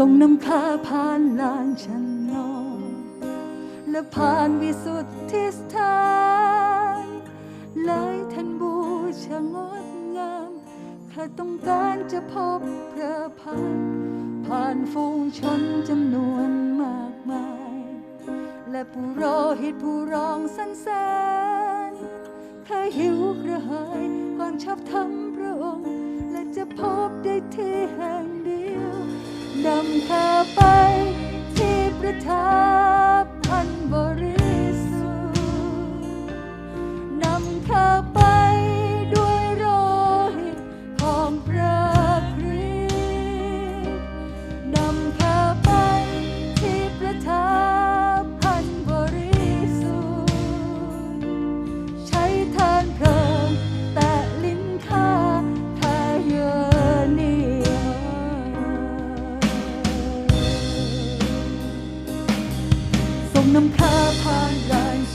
ส่งนำค้าผ่านลานฉันนอนและผ่านวิสุทธิสถานเลยท่านบูชางดงามข้าต้องการจะพบพระพักตร์ผ่านฝูงชนจำนวนมากมาย และผู้โรหิตผู้ร้องสรรเสริญเคยหิวกระหายความชอบธรรมพระองค์ และจะพบได้ที่แห่งำเธอไปที่ประทับ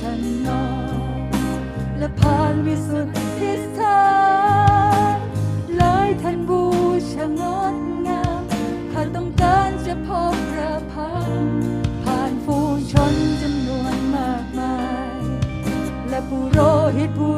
ฉันนอนและผ่านวิสุทธิสถานหลยท่านบูชางดงามข้าต้องการจะพบพระพักผ่านฝูงชนจำนวนมากมาย และผู้โรหิตผู้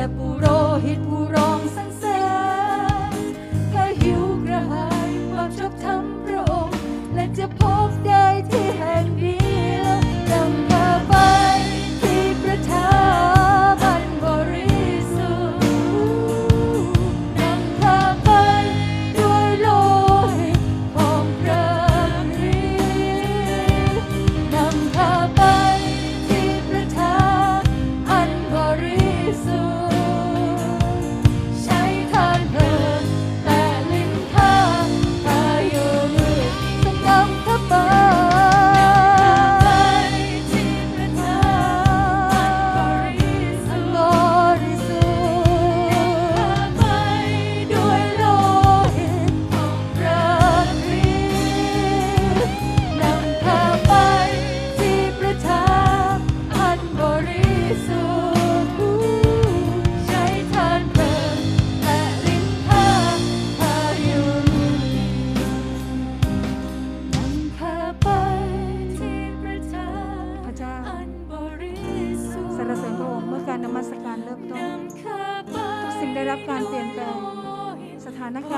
และผู้โรหิตผู้รองสรรเสริญแค่หิวกระหายความชอบธรรมพระองค์และจะพบ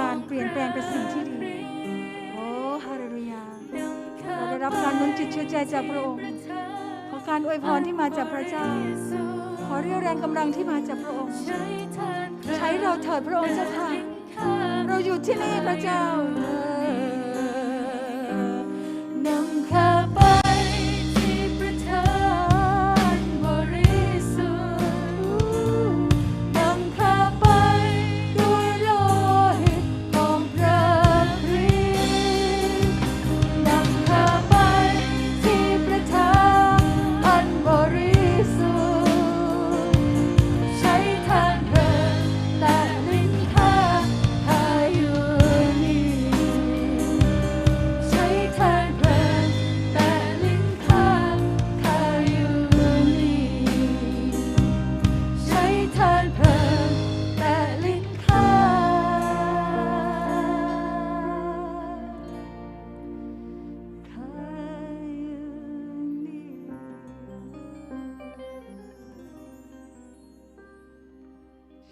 การเปลี่ยนแปลงเป็นสิ่งที่ดี โอ้ฮาเลลูยา เราได้รับการนุนจิตเชื่อใจจากพระองค์ ขอการอวยพรที่มาจากพระเจ้า ขอเรียวแรงกำลังที่มาจากพระองค์ ใช้เราเถิดพระองค์เจ้าค่ะ เราอยู่ที่นี่พระเจ้า